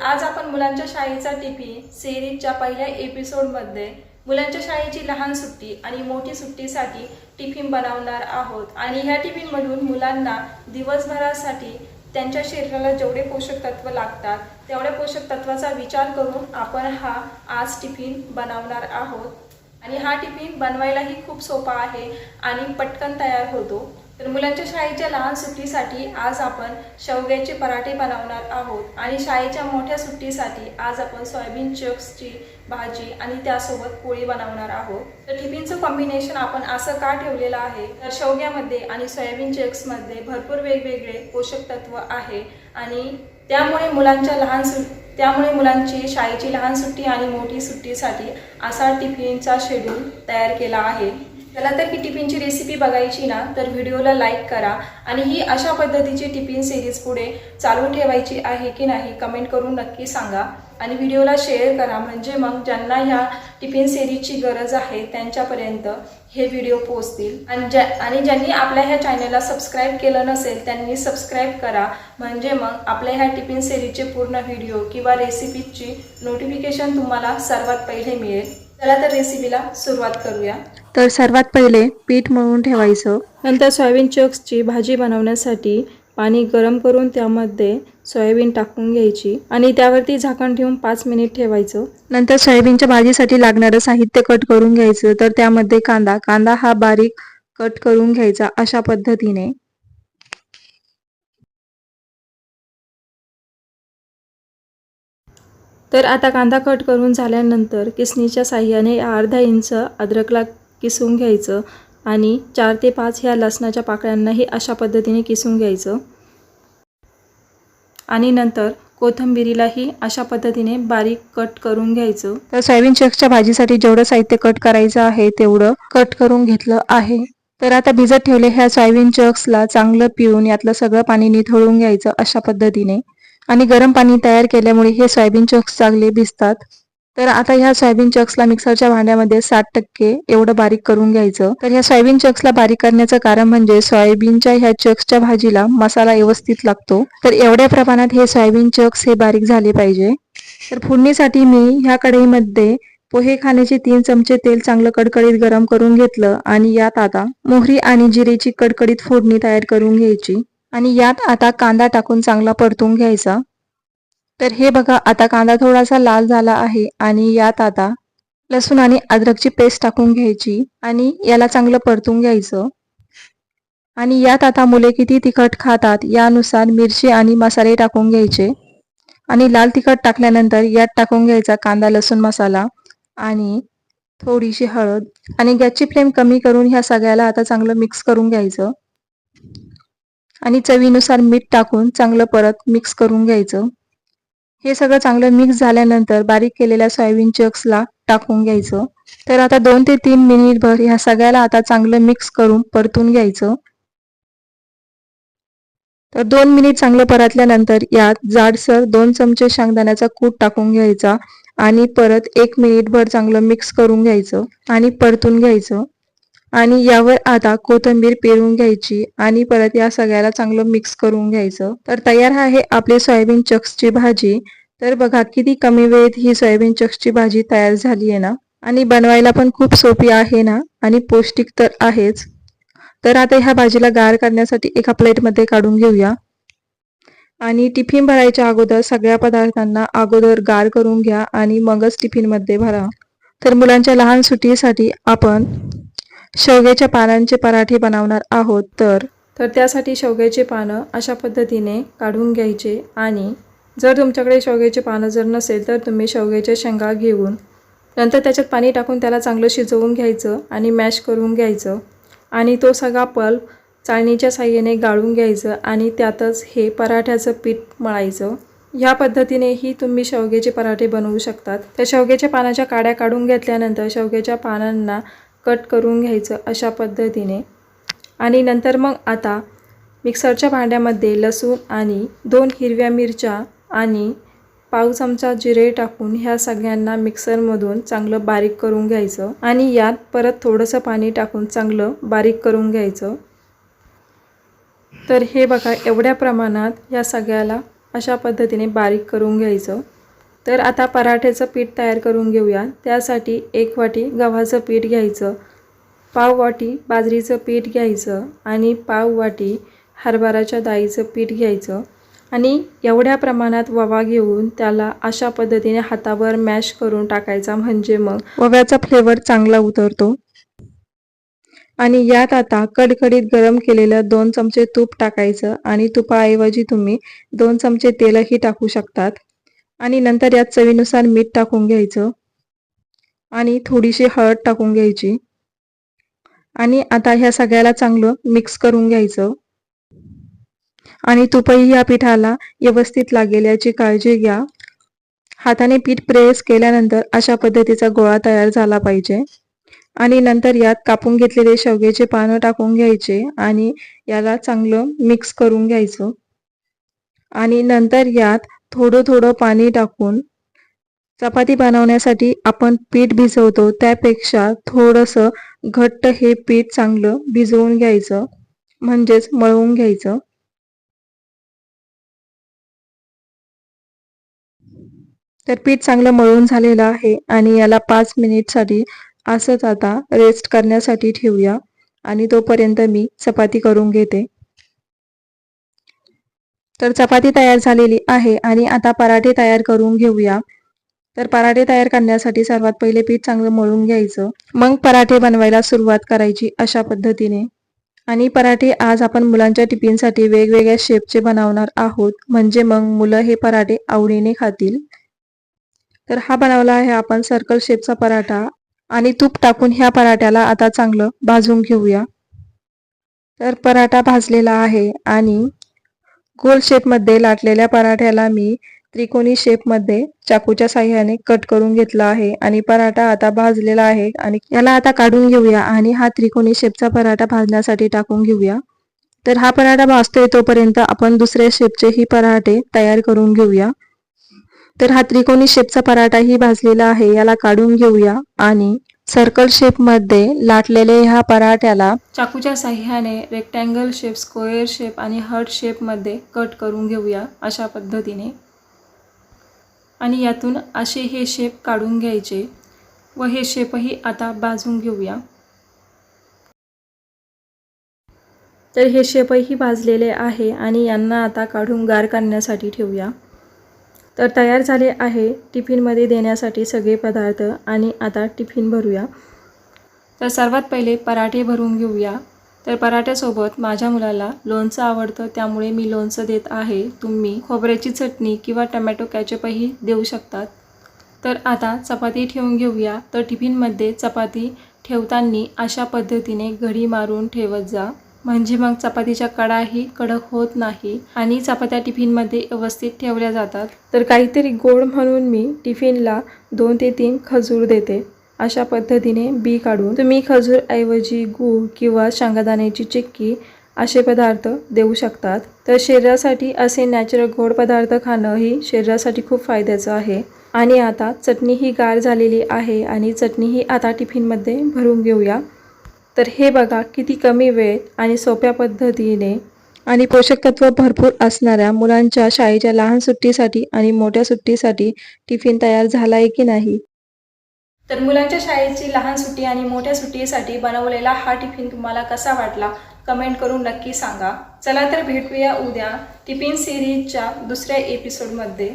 आज आपण मुलांच्या शाळेचा टिफिन सिरीजच्या पहिल्या एपिसोडमध्ये मुलांच्या शाळेची लहान सुट्टी आणि मोठी सुट्टीसाठी टिफिन बनवणार आहोत. आणि ह्या टिफिनमधून मुलांना दिवसभरासाठी त्यांच्या शरीराला जेवढे पोषक तत्व लागतात तेवढ्या पोषक तत्वाचा विचार करून आपण हा आज टिफिन बनवणार आहोत. आणि हा टिफिन बनवायलाही खूप सोपा आहे आणि पटकन तयार होतो. तर मुलांच्या शाळेच्या लहान सुट्टीसाठी आज आपण शेवग्याचे पराठे बनवणार आहोत. आणि शाळेच्या मोठ्या सुट्टीसाठी आज आपण सोयाबीन चक्सची भाजी आणि त्यासोबत पोळी बनवणार आहोत. तर टिफिनचं कॉम्बिनेशन आपण असं का ठेवलेलं आहे? तर शेवग्यामध्ये आणि सोयाबीन चक्समध्ये भरपूर वेगवेगळे पोषक तत्व आहे. आणि त्यामुळे मुलांच्या लहान सु त्यामुळे मुलांची शाळेची लहान सुट्टी आणि मोठी सुट्टीसाठी असा टिफिनचा शेड्यूल तयार केला आहे. चला तर ही टिफिनची रेसिपी बघायची ना तर व्हिडिओला लाईक करा. आणि ही अशा पद्धतीची टिफिन सिरीज पुढे चालू ठेवायची आहे की नाही कमेंट करून नक्की सांगा. आणि व्हिडिओला शेअर करा. म्हणजे मग ज्यांना ह्या टिफिन सिरीजची गरज आहे त्यांच्यापर्यंत हे व्हिडिओ पोहोचतील. आणि ज्या आणि ज्यांनी आपल्या ह्या चॅनलला सबस्क्राईब केलं नसेल त्यांनी सबस्क्राईब करा. म्हणजे मग आपल्या ह्या टिफिन सिरीजचे पूर्ण व्हिडिओ किंवा रेसिपीजची नोटिफिकेशन तुम्हाला सर्वात पहिले मिळेल. चला तर रेसिपीला सुरुवात करूया. तर सर्वात पहिले पीठ मळून ठेवायचं. नंतर सोयाबीन चक्सची भाजी बनवण्यासाठी पाणी गरम करून त्यामध्ये सोयाबीन टाकून घ्यायची आणि त्यावरती झाकण ठेवून पाच मिनिट ठेवायचं. नंतर सोयाबीनच्या भाजीसाठी लागणारं साहित्य कट करून घ्यायचं. तर त्यामध्ये कांदा कांदा हा बारीक कट करून घ्यायचा अशा पद्धतीने. तर आता कांदा कट करून झाल्यानंतर किसणीच्या साह्याने अर्धा इंच अद्रकला किसून घ्यायचं आणि चार ते पाच ह्या लसणाच्या पाकळ्यांनाही अशा पद्धतीने किसून घ्यायचं. आणि नंतर कोथंबिरीलाही अशा पद्धतीने बारीक कट करून घ्यायचं. तर सोयाबीन चक्सच्या भाजीसाठी जेवढं साहित्य कट करायचं आहे तेवढं कट करून घेतलं आहे. तर आता भिजत ठेवले ह्या सोयाबीन चक्सला चांगलं पिळून यातलं सगळं पाणी निथळून घ्यायचं अशा पद्धतीने. आणि गरम पाणी तयार केल्यामुळे हे सोयाबीन चक्स चांगले भिजतात. तर आता ह्या सोयाबीन चक्सला मिक्सरच्या भांड्यामध्ये साठ टक्के एवढं बारीक करून घ्यायचं. तर ह्या सोयाबीन चक्सला बारीक करण्याचं कारण म्हणजे सोयाबीनच्या ह्या चक्सच्या भाजीला मसाला व्यवस्थित लागतो. तर एवढ्या प्रमाणात हे सोयाबीन चक्स हे बारीक झाले पाहिजे. तर फोडणीसाठी मी ह्या कढईमध्ये पोहे खाण्याचे तीन चमचे तेल चांगलं कडकडीत गरम करून घेतलं आणि यात आता मोहरी आणि जिरेची कडकडीत फोडणी तयार करून घ्यायची. आणि यात आता कांदा टाकून चांगला परतून घ्यायचा. तर हे बघा आता कांदा थोडासा लाल झाला आहे आणि यात आता लसूण आणि अद्रकची पेस्ट टाकून घ्यायची आणि याला चांगलं परतून घ्यायचं. आणि यात आता मुले किती तिखट खातात यानुसार मिरची आणि मसाले टाकून घ्यायचे. आणि लाल तिखट टाकल्यानंतर यात टाकून घ्यायचा कांदा लसूण मसाला आणि थोडीशी हळद. आणि गॅसची फ्लेम कमी करून ह्या सगळ्याला आता चांगलं मिक्स करून घ्यायचं. आणि चवीनुसार मीठ टाकून चांगलं परत मिक्स करून घ्यायचं. हे सगळं चांगलं मिक्स झाल्यानंतर बारीक केलेल्या सोयाबीन चक्सला टाकून घ्यायचं. तर आता दोन ते तीन मिनिटभर ह्या सगळ्याला आता चांगलं मिक्स करून परतून घ्यायचं. तर दोन मिनिट चांगलं परतल्यानंतर यात जाडसर दोन चमचे शेंगदाण्याचा कूट टाकून घ्यायचा आणि परत एक मिनिटभर चांगलं मिक्स करून घ्यायचं आणि परतून घ्यायचं. आणि यावर आता कोथिंबीर पेरून घ्यायची आणि परत या सगळ्याला चांगलं मिक्स करून घ्यायचं. तर तयार आहे आपली सोयाबीन चक्सची भाजी. तर बघा किती कमी वेळेत ही सोयाबीन चक्सची भाजी तयार झाली आहे ना? आणि बनवायला पण खूप सोपी आहे ना? आणि पौष्टिक तर आहेच. तर आता ह्या भाजीला गार करण्यासाठी एका प्लेटमध्ये काढून घेऊया. आणि टिफिन भरायच्या अगोदर सगळ्या पदार्थांना अगोदर गार करून घ्या आणि मगच टिफिनमध्ये भरा. तर मुलांच्या लहान सुट्टीसाठी आपण शेवग्याच्या पानांचे पराठे बनवणार आहोत तर? तर त्यासाठी शेवग्याचे पानं अशा पद्धतीने काढून घ्यायचे आणि जर तुमच्याकडे शेवग्याचे पानं जर नसेल तर तुम्ही शेवग्याच्या शेंगा घेऊन नंतर त्याच्यात पाणी टाकून त्याला चांगलं शिजवून घ्यायचं आणि मॅश करून घ्यायचं आणि तो सगळा पल्प चाळणीच्या साह्याने गाळून घ्यायचं आणि त्यातच हे पराठ्याचं पीठ मळायचं. ह्या पद्धतीनेही तुम्ही शेवग्याचे पराठे बनवू शकतात. त्या शेवग्याच्या पानाच्या काड्या काढून घेतल्यानंतर शेवग्याच्या पानांना कट करून घ्यायचं अशा पद्धतीने. आणि नंतर मग आता मिक्सरच्या भांड्यामध्ये लसूण आणि दोन हिरव्या मिरच्या आणि पाव चमचा जिरे टाकून ह्या सगळ्यांना मिक्सरमधून चांगलं बारीक करून घ्यायचं. आणि यात परत थोडंसं पाणी टाकून चांगलं बारीक करून घ्यायचं. तर हे बघा एवढ्या प्रमाणात या सगळ्याला अशा पद्धतीने बारीक करून घ्यायचं. तर आता पराठ्याचं पीठ तयार करून घेऊया. त्यासाठी एक वाटी गव्हाचं पीठ घ्यायचं पाव वाटी बाजरीचं पीठ घ्यायचं आणि पाव वाटी हरभराच्या डाळीचं पीठ घ्यायचं आणि एवढ्या प्रमाणात ववा घेऊन त्याला अशा पद्धतीने हातावर मॅश करून टाकायचा म्हणजे मग वव्याचा फ्लेवर चांगला उतरतो. आणि यात आता कडकडीत गरम केलेलं दोन चमचे तूप टाकायचं आणि तुपाऐवजी तुम्ही दोन चमचे तेलही टाकू शकतात. आणि नंतर यात चवीनुसार मीठ टाकून घ्यायचं. आणि थोडीशी हळद टाकून घ्यायची. आणि आता ह्या सगळ्याला चांगलं मिक्स करून घ्यायचं. आणि तुपही या पिठाला व्यवस्थित लागेल याची काळजी घ्या. हाताने पीठ प्रेस केल्यानंतर अशा पद्धतीचा गोळा तयार झाला पाहिजे. आणि नंतर यात कापून घेतलेले शेवग्याचे पानं टाकून घ्यायचे आणि याला चांगलं मिक्स करून घ्यायचं. आणि नंतर यात थोडं थोडं पाणी टाकून चपाती बनवण्यासाठी आपण पीठ भिजवतो. त्यापेक्षा थोडंसं घट्ट हे पीठ चांगलं भिजवून घ्यायचं. म्हणजेच मळवून घ्यायचं. तर पीठ चांगलं मळून झालेलं आहे आणि याला पाच मिनिटसाठी असंच आता रेस्ट करण्यासाठी ठेवूया. आणि तोपर्यंत मी चपाती करून घेते. तर चपाती तयार झालेली आहे आणि आता पराठे तयार करून घेऊया. तर पराठे तयार करण्यासाठी सर्वात पहिले पीठ चांगलं मळून घ्यायचं. मग पराठे बनवायला सुरुवात करायची अशा पद्धतीने. आणि पराठे आज आपण मुलांच्या टिफिनसाठी वेगवेगळ्या शेपचे बनवणार आहोत. म्हणजे मग मुलं हे पराठे आवडीने खातील. तर हा बनवला आहे आपण सर्कल शेपचा पराठा. आणि तूप टाकून ह्या पराठ्याला आता चांगलं भाजून घेऊया. तर पराठा भाजलेला आहे आणि गोल शेपमध्ये लाटलेल्या पराठ्याला मी त्रिकोणी शेपमध्ये चाकूच्या साह्याने कट करून घेतला आहे आणि पराठा आता भाजलेला आहे आणि याला आता काढून घेऊया आणि हा त्रिकोणी शेपचा पराठा भाजण्यासाठी टाकून घेऊया. तर हा पराठा भाजतोय तोपर्यंत आपण दुसऱ्या शेपचेही पराठे तयार करून घेऊया. तर हा त्रिकोणी शेपचा पराठाही भाजलेला आहे याला काढून घेऊया आणि सर्कल शेपमध्ये लाटलेले ह्या पराठ्याला चाकूच्या साह्याने रेक्टँगल शेप स्क्वेअर शेप आणि हर्ट शेपमध्ये कट करून घेऊया अशा पद्धतीने. आणि यातून असे हे शेप काढून घ्यायचे व हे शेपही आता भाजून घेऊया. तर हे शेपही भाजलेले आहे आणि यांना आता काढून गार करण्यासाठी ठेवूया. तर तयार झाले आहे टिफिनमध्ये देण्यासाठी सगळे पदार्थ आणि आता टिफिन भरूया. तर सर्वात पहिले पराठे भरून घेऊया. तर पराठ्यासोबत माझ्या मुलाला लोणचं आवडतं त्यामुळे मी लोणचं देत आहे. तुम्ही खोबऱ्याची चटणी किंवा टमॅटो कॅचअपही देऊ शकतात. तर आता चपाती ठेवून घेऊया. तर टिफिनमध्ये चपाती ठेवताना अशा पद्धतीने घडी मारून ठेवत जा. म्हणजे मग चपातीच्या कडाही कडक होत नाही आणि चपात्या टिफिनमध्ये व्यवस्थित ठेवल्या जातात. तर काहीतरी गोड म्हणून मी टिफिनला दोन ते तीन खजूर देते. अशा पद्धतीने बी काढून तुम्ही खजूर ऐवजी गूळ किंवा शेंगादाण्याची चिक्की असे पदार्थ देऊ शकतात. तर शरीरासाठी असे नॅचरल गोड पदार्थ खाणं ही शरीरासाठी खूप फायद्याचं आहे. आणि आता चटणी ही गार झालेली आहे आणि चटणी ही आता टिफिनमध्ये भरून घेऊया. तर हे बघा किती कमी वेळेत आणि सोप्या पद्धतीने आणि पोषक तत्व भरपूर असणाऱ्या मुलांच्या शाळेच्या लहान सुट्टीसाठी आणि मोठ्या सुट्टीसाठी टिफिन तयार झालाय की नाही? तर मुलांच्या शाळेची लहान सुट्टी आणि मोठ्या सुट्टीसाठी बनवलेला हा टिफिन तुम्हाला कसा वाटला? कमेंट करून नक्की सांगा. चला तर भेटूया उद्या टिफिन सिरीजच्या दुसऱ्या एपिसोडमध्ये